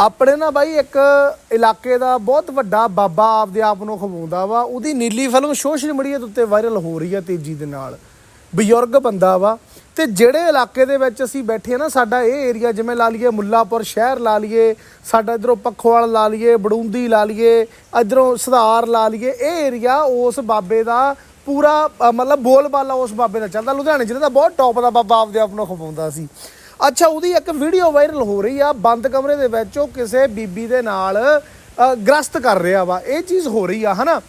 ਆਪਣੇ ਨਾ ਬਾਈ ਇੱਕ ਇਲਾਕੇ ਦਾ ਬਹੁਤ ਵੱਡਾ ਬਾਬਾ ਆਪਦੇ ਆਪ ਨੂੰ ਖਵਾਉਂਦਾ ਵਾ। ਉਹਦੀ ਨੀਲੀ ਫਿਲਮ ਸੋਸ਼ਲ ਮੀਡੀਆ ਦੇ ਉੱਤੇ ਵਾਇਰਲ ਹੋ ਰਹੀ ਹੈ ਤੇਜ਼ੀ ਦੇ ਨਾਲ। ਬਜ਼ੁਰਗ ਬੰਦਾ ਵਾ। ਤੇ ਜਿਹੜੇ ਇਲਾਕੇ ਦੇ ਵਿੱਚ ਅਸੀਂ ਬੈਠੇ ਆ ਨਾ ਸਾਡਾ ਇਹ ਏਰੀਆ ਜਿਵੇਂ ਲਾ ਲਈਏ ਮੁੱਲਾਪੁਰ ਸ਼ਹਿਰ ਲਾ ਲਈਏ ਸਾਡਾ ਇਧਰੋਂ ਪੱਖੋਵਾਲ ਲਾ ਲਈਏ ਬੜੂੰਦੀ ਲਾ ਲਈਏ ਇਧਰੋਂ ਸੁਧਾਰ ਲਾ ਲਈਏ ਇਹ ਏਰੀਆ ਉਸ ਬਾਬੇ ਦਾ ਪੂਰਾ ਅ, ਮਤਲਬ ਬੋਲਬਾਲਾ ਉਸ ਬਾਬੇ ਦਾ ਚੱਲਦਾ। ਲੁਧਿਆਣੇ ਜ਼ਿਲ੍ਹੇ ਦਾ ਬਹੁਤ ਟੌਪ ਦਾ ਬਾਬਾ ਆਪਦੇ ਆਪ ਨੂੰ ਖਵਾਉਂਦਾ ਸੀ। ਅੱਛਾ, ਉਹਦੀ ਇੱਕ ਵੀਡੀਓ ਵਾਇਰਲ ਹੋ ਰਹੀ ਆ, ਬੰਦ ਕਮਰੇ ਦੇ ਵਿੱਚ ਉਹ ਕਿਸੇ ਬੀਬੀ ਦੇ ਨਾਲ ਗ੍ਰਸਤ ਕਰ ਰਿਹਾ ਵਾ। ਇਹ ਚੀਜ਼ ਹੋ ਰਹੀ ਆ, ਹਨਾ?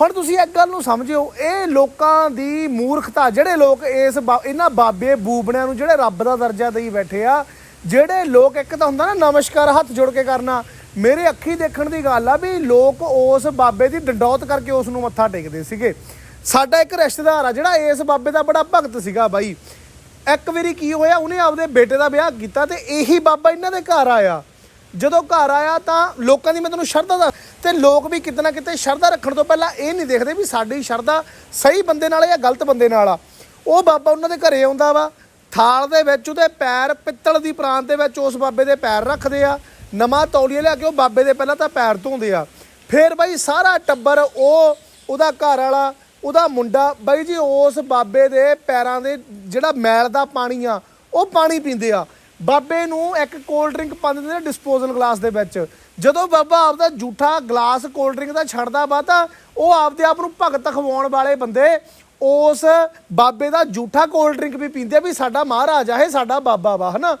ਹੁਣ ਤੁਸੀਂ ਇੱਕ ਗੱਲ ਨੂੰ ਸਮਝਿਓ, ਇਹ ਲੋਕਾਂ ਦੀ ਮੂਰਖਤਾ, ਜਿਹੜੇ ਲੋਕ ਇਸ ਬਾ- ਇਹਨਾਂ ਬਾਬੇ ਬੂਬਣਿਆਂ ਨੂੰ, ਜਿਹੜੇ ਰੱਬ ਦਾ ਦਰਜਾ ਦੇਈ ਬੈਠੇ ਆ, ਜਿਹੜੇ ਲੋਕ ਇੱਕ ਤਾਂ ਹੁੰਦਾ ਨਾ, ਨਮਸਕਾਰ ਹੱਥ ਜੋੜ ਕੇ ਕਰਨਾ, ਮੇਰੇ ਅੱਖੀ ਦੇਖਣ ਦੀ ਗੱਲ ਆ ਵੀ ਲੋਕ ਉਸ ਬਾਬੇ ਦੀ ਡੰਡੌਤ ਕਰਕੇ ਉਸ ਨੂੰ ਮੱਥਾ ਟੇਕਦੇ ਸੀਗੇ। ਸਾਡਾ ਇੱਕ ਰਿਸ਼ਤੇਦਾਰ ਆ, ਜਿਹੜਾ ਇਸ ਬਾਬੇ ਦਾ ਬੜਾ ਭਗਤ ਸੀਗਾ ਬਾਈ। ਇੱਕ ਵਾਰੀ ਕੀ ਹੋਇਆ, ਉਹਨੇ ਆਪਦੇ ਬੇਟੇ ਦਾ ਵਿਆਹ ਕੀਤਾ ਤੇ ਇਹੀ ਬਾਬਾ ਇਹਨਾਂ ਦੇ ਘਰ ਆਇਆ। ਜਦੋਂ ਘਰ ਆਇਆ ਤਾਂ ਲੋਕਾਂ ਦੀ ਮੈਂ ਤੁਹਾਨੂੰ ਸ਼ਰਧਾ ਦਾ ਤੇ ਲੋਕ ਵੀ ਕਿਤੇ ਨਾ ਕਿਤੇ ਸ਼ਰਧਾ ਰੱਖਣ ਤੋਂ ਪਹਿਲਾਂ ਇਹ ਨਹੀਂ ਦੇਖਦੇ ਵੀ ਸਾਡੀ ਸ਼ਰਧਾ ਸਹੀ ਬੰਦੇ ਨਾਲ ਜਾਂ ਗਲਤ ਬੰਦੇ ਨਾਲ ਆ। ਉਹ ਬਾਬਾ ਉਹਨਾਂ ਦੇ ਘਰੇ ਆਉਂਦਾ ਵਾ, ਥਾਲ ਦੇ ਵਿੱਚ ਉਹਦੇ ਪੈਰ ਪਿੱਤਲ ਦੀ ਪ੍ਰਾਂਤ ਦੇ ਵਿੱਚ ਉਸ ਬਾਬੇ ਦੇ ਪੈਰ ਰੱਖਦੇ ਆ, ਨਵਾਂ ਤੌਲੀਆ ਲਿਆ ਕੇ ਉਹ ਬਾਬੇ ਦੇ ਪਹਿਲਾਂ ਤਾਂ ਪੈਰ ਧੋਂਦੇ ਆ। ਫਿਰ ਬਈ ਸਾਰਾ ਟੱਬਰ ਉਹ ਉਹਦਾ ਘਰ ਵਾਲਾ ਉਹਦਾ ਮੁੰਡਾ, ਬਾਈ ਜੀ, ਉਸ ਬਾਬੇ ਦੇ ਪੈਰਾਂ ਦੇ ਜਿਹੜਾ ਮੈਲ ਦਾ ਪਾਣੀ ਆ, ਉਹ ਪਾਣੀ ਪੀਂਦੇ ਆ। ਬਾਬੇ ਨੂੰ ਇੱਕ ਕੋਲਡ ਡਰਿੰਕ ਪਾ ਦਿੰਦੇ ਨੇ ਡਿਸਪੋਜ਼ਲ ਗਲਾਸ ਦੇ ਵਿੱਚ। ਜਦੋਂ ਬਾਬਾ ਆਪਦਾ ਝੂਠਾ ਗਲਾਸ ਕੋਲਡ ਡਰਿੰਕ ਦਾ ਛੱਡਦਾ ਵਾ ਤਾਂ ਉਹ ਆਪਦੇ ਆਪ ਨੂੰ ਭਗਤ ਖਵਾਉਣ ਵਾਲੇ ਬੰਦੇ ਉਸ ਬਾਬੇ ਦਾ ਝੂਠਾ ਕੋਲਡ ਡਰਿੰਕ ਵੀ ਪੀਂਦੇ ਆ ਵੀ ਸਾਡਾ ਮਹਾਰਾਜ ਆ, ਇਹ ਸਾਡਾ ਬਾਬਾ ਵਾ, ਹਨਾ?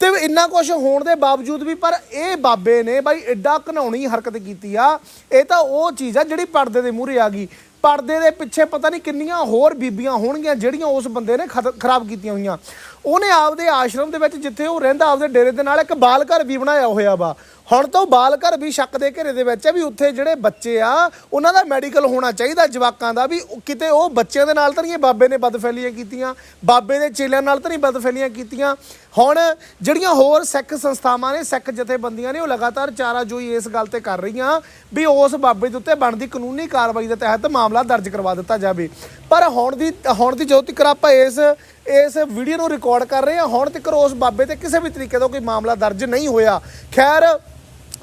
ਤੇ ਇੰਨਾ ਕੁਝ ਹੋਣ ਦੇ ਬਾਵਜੂਦ ਵੀ ਪਰ ਇਹ ਬਾਬੇ ਨੇ ਬਾਈ ਐਡਾ ਘਨਾਉਣੀ ਹਰਕਤ ਕੀਤੀ ਆ। ਇਹ ਤਾਂ ਉਹ ਚੀਜ਼ ਆ ਜਿਹੜੀ ਪਰਦੇ ਦੇ ਮੂਹਰੇ ਆ ਗਈ। ਪਰਦੇ ਦੇ ਪਿੱਛੇ ਪਤਾ ਨਹੀਂ ਕਿੰਨੀਆਂ ਹੋਰ ਬੀਬੀਆਂ ਹੋਣਗੀਆਂ ਜਿਹੜੀਆਂ ਉਸ ਬੰਦੇ ਨੇ ਖਰਾਬ ਕੀਤੀਆਂ ਹੋਈਆਂ। ਉਹਨੇ ਆਪਦੇ ਆਸ਼ਰਮ ਦੇ ਵਿੱਚ ਜਿੱਥੇ ਉਹ ਰਹਿੰਦਾ, ਆਪਦੇ ਡੇਰੇ ਦੇ ਨਾਲ ਇੱਕ ਬਾਲ ਘਰ ਵੀ ਬਣਾਇਆ ਹੋਇਆ ਵਾ। ਹੁਣ ਤਾਂ ਉਹ ਬਾਲ ਘਰ ਵੀ ਸ਼ੱਕ ਦੇ ਘੇਰੇ ਦੇ ਵਿੱਚ ਹੈ ਵੀ ਉੱਥੇ ਜਿਹੜੇ ਬੱਚੇ ਆ, ਉਹਨਾਂ ਦਾ ਮੈਡੀਕਲ ਹੋਣਾ ਚਾਹੀਦਾ ਜਵਾਕਾਂ ਦਾ ਵੀ ਕਿਤੇ ਉਹ ਬੱਚਿਆਂ ਦੇ ਨਾਲ ਤਾਂ ਨਹੀਂ, ਇਹ ਬਾਬੇ ਨੇ ਬਦਫੈਲੀਆਂ ਕੀਤੀਆਂ, ਬਾਬੇ ਦੇ ਚੇਲਿਆਂ ਨਾਲ ਤਾਂ ਨਹੀਂ ਬਦਫੈਲੀਆਂ ਕੀਤੀਆਂ। ਹੁਣ ਜਿਹੜੀਆਂ ਹੋਰ ਸਿੱਖ ਸੰਸਥਾਵਾਂ ਨੇ, ਸਿੱਖ ਜਥੇਬੰਦੀਆਂ ਨੇ, ਉਹ ਲਗਾਤਾਰ ਚਾਰਾਜੋਈ ਇਸ ਗੱਲ ਤੇ ਕਰ ਰਹੀਆਂ ਵੀ ਉਸ ਬਾਬੇ ਦੇ ਉੱਤੇ ਬਣਦੀ ਕਾਨੂੰਨੀ ਕਾਰਵਾਈ ਦੇ ਤਹਿਤ ਮਾਮਲਾ ਦਰਜ ਕਰਵਾ ਦਿੱਤਾ ਜਾਵੇ। ਪਰ ਹੁਣ ਦੀ ਹੁਣ ਦੀ ਜਦੋਂ ਤੱਕ ਆਪਾਂ ਇਸ ਇਸ ਵੀਡੀਓ ਨੂੰ ਰਿਕਾਰਡ ਕਰ ਰਹੇ ਹਾਂ। ਹੁਣ ਤੱਕ ਉਸ ਬਾਬੇ ਤੇ ਕਿਸੇ ਵੀ ਤਰੀਕੇ ਦਾ ਕੋਈ ਮਾਮਲਾ ਦਰਜ ਨਹੀਂ ਹੋਇਆ। ਖੈਰ,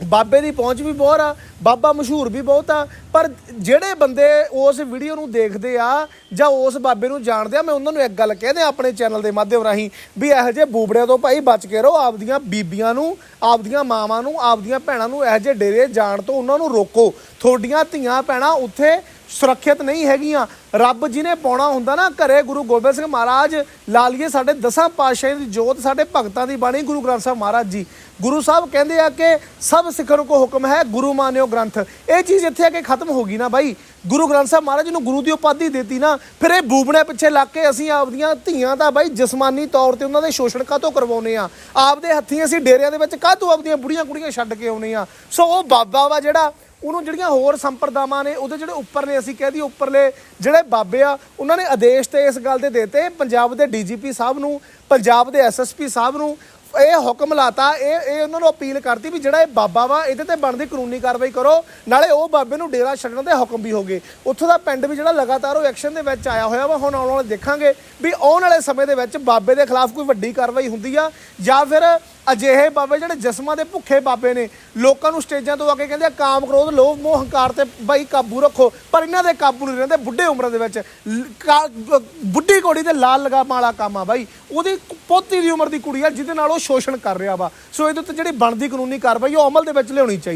ਬਾਬੇ ਦੀ ਪਹੁੰਚ ਵੀ ਬਹੁਤ ਆ, ਬਾਬਾ ਮਸ਼ਹੂਰ ਵੀ ਬਹੁਤ ਆ, ਪਰ ਜਿਹੜੇ ਬੰਦੇ ਉਸ ਵੀਡੀਓ ਨੂੰ ਦੇਖਦੇ ਆ ਜਾਂ ਉਸ ਬਾਬੇ ਨੂੰ ਜਾਣਦੇ ਆ, ਮੈਂ ਉਹਨਾਂ ਨੂੰ ਇੱਕ ਗੱਲ ਕਹਿ ਦਿਆਂ ਆਪਣੇ ਚੈਨਲ ਦੇ ਮਾਧਿਅਮ ਰਾਹੀਂ ਵੀ ਇਹੋ ਜਿਹੇ ਬੂਬੜਿਆਂ ਤੋਂ ਭਾਈ ਬਚ ਕੇ ਰਹੋ, ਆਪਦੀਆਂ ਬੀਬੀਆਂ ਨੂੰ, ਆਪਦੀਆਂ ਮਾਵਾਂ ਨੂੰ, ਆਪਦੀਆਂ ਭੈਣਾਂ ਨੂੰ ਇਹੋ ਜਿਹੇ ਡੇਰੇ ਜਾਣ ਤੋਂ ਉਹਨਾਂ ਨੂੰ ਰੋਕੋ। ਤੁਹਾਡੀਆਂ ਧੀਆਂ ਭੈਣਾਂ ਉੱਥੇ ਸੁਰੱਖਿਅਤ ਨਹੀਂ ਹੈਗੀਆਂ। ਰੱਬ ਜਿਹਨੇ ਪਾਉਣਾ ਹੁੰਦਾ ਨਾ ਘਰੇ, ਗੁਰੂ ਗੋਬਿੰਦ ਸਿੰਘ ਮਹਾਰਾਜ ਲਾਲੀਏ ਸਾਡੇ ਦਸਾਂ ਪਾਤਸ਼ਾਹਾਂ ਦੀ ਜੋਤ, ਸਾਡੇ ਭਗਤਾਂ ਦੀ ਬਾਣੀ, ਗੁਰੂ ਗ੍ਰੰਥ ਸਾਹਿਬ ਮਹਾਰਾਜ ਜੀ। ਗੁਰੂ ਸਾਹਿਬ ਕਹਿੰਦੇ ਆ ਕਿ ਸਭ ਸਿੱਖਣ ਕੋ ਹੁਕਮ ਹੈ, ਗੁਰੂ ਮਾਨਿਓ ਗ੍ਰੰਥ। ਇਹ ਚੀਜ਼ ਇੱਥੇ ਆ ਕੇ ਖਤਮ ਹੋ ਗਈ ਨਾ ਬਾਈ। ਗੁਰੂ ਗ੍ਰੰਥ ਸਾਹਿਬ ਮਹਾਰਾਜ ਨੂੰ ਗੁਰੂ ਦੀ ਉਪਾਧੀ ਦਿੱਤੀ ਨਾ, ਫਿਰ ਇਹ ਬੂਬਣੇ ਪਿੱਛੇ ਲੱਗ ਕੇ ਅਸੀਂ ਆਪਦੀਆਂ ਧੀਆਂ ਦਾ ਬਾਈ ਜਿਸਮਾਨੀ ਤੌਰ ਤੇ ਉਹਨਾਂ ਦੇ ਸ਼ੋਸ਼ਣ ਕਾਹਤੋਂ ਕਰਵਾਉਨੇ ਆ? ਆਪਦੇ ਹੱਥੀਂ ਅਸੀਂ ਡੇਰਿਆਂ ਦੇ ਵਿੱਚ ਕਾਹਤੋਂ ਆਪਦੀਆਂ ਬੁੜੀਆਂ ਕੁੜੀਆਂ ਛੱਡ ਕੇ ਆਉਨੇ ਆ? ਸੋ ਉਹ ਬਾਬਾ ਵਾ ਜਿਹੜਾ ਉਹਨੂੰ ਜਿਹੜੀਆਂ ਹੋਰ ਸੰਪਰਦਾਵਾਂ ਨੇ, ਉਹਦੇ ਜਿਹੜੇ ਉੱਪਰ ਨੇ, ਅਸੀਂ ਕਹਿ ਦਈਏ ਉੱਪਰਲੇ ਜਿਹੜੇ ਬਾਬੇ ਆ, ਉਹਨਾਂ ਨੇ ਆਦੇਸ਼ ਤੇ ਇਸ ਗੱਲ ਦੇ ਦਿੱਤੇ, ਪੰਜਾਬ ਦੇ ਡੀਜੀਪੀ ਸਾਹਿਬ ਨੂੰ, ਪੰਜਾਬ ਦੇ ਐਸਐਸਪੀ ਸਾਹਿਬ ਨੂੰ, ਇਹ ਹੁਕਮ ਲਾਤਾ, ਇਹ ਇਹ ਉਹਨਾਂ ਨੂੰ ਅਪੀਲ ਕਰਤੀ ਵੀ ਜਿਹੜਾ ਇਹ ਬਾਬਾ ਵਾ, ਇਹਦੇ ਤੇ ਬਣਦੀ ਕਾਨੂੰਨੀ ਕਾਰਵਾਈ ਕਰੋ, ਨਾਲੇ ਉਹ ਬਾਬੇ ਨੂੰ ਡੇਰਾ ਛੱਡਣ ਦੇ ਹੁਕਮ ਵੀ ਹੋ ਗਏ। ਉੱਥੋਂ ਦਾ ਪਿੰਡ ਵੀ ਜਿਹੜਾ ਲਗਾਤਾਰ ਉਹ ਐਕਸ਼ਨ ਦੇ ਵਿੱਚ ਆਇਆ ਹੋਇਆ ਵਾ, ਹੁਣ ਆਉਣ ਵਾਲੇ ਦੇਖਾਂਗੇ ਵੀ ਆਉਣ ਵਾਲੇ ਸਮੇਂ ਦੇ ਵਿੱਚ ਬਾਬੇ ਦੇ ਖਿਲਾਫ ਕੋਈ ਵੱਡੀ ਕਾਰਵਾਈ ਹੁੰਦੀ ਆ, ਜਾਂ ਫਿਰ ਅਜਿਹੇ ਬਾਬੇ ਜਿਹੜੇ ਜਿਸਮਾਂ ਦੇ ਭੁੱਖੇ ਬਾਬੇ ਨੇ, ਲੋਕਾਂ ਨੂੰ ਸਟੇਜਾਂ ਤੋਂ ਆ ਕੇ ਕਹਿੰਦੇ ਆ, ਕਾਮ ਕ੍ਰੋਧ ਲੋਭ, ਮੋਹ, ਹੰਕਾਰ ਤੇ ਬਾਈ ਕਾਬੂ ਰੱਖੋ। ਪਰ ਇਹਨਾਂ ਦੇ ਕਾਬੂ ਨਹੀਂ ਰਹਿੰਦੇ, ਬੁੱਢੇ ਉਮਰਾਂ ਦੇ ਵਿੱਚ, ਕਾ- ਬੁੱਢੀ ਘੋੜੀ ਤੇ ਲਾਲ ਲਗਾਮ ਵਾਲਾ ਕੰਮ ਆ ਬਾਈ। ਉਹਦੀ ਪੋਤੀ ਦੀ ਉਮਰ ਦੀ ਕੁੜੀ ਆ, ਜਿਹਦੇ ਨਾਲ ਉਹ ਸ਼ੋਸ਼ਣ ਕਰ ਰਿਹਾ ਵਾ। ਸੋ ਇਹਦੇ ਉੱਤੇ ਜਿਹੜੀ ਬਣਦੀ ਕਾਨੂੰਨੀ ਕਾਰਵਾਈ ਉਹ ਅਮਲ ਦੇ ਵਿੱਚ ਲਿਆਉਣੀ ਚਾਹੀਦੀ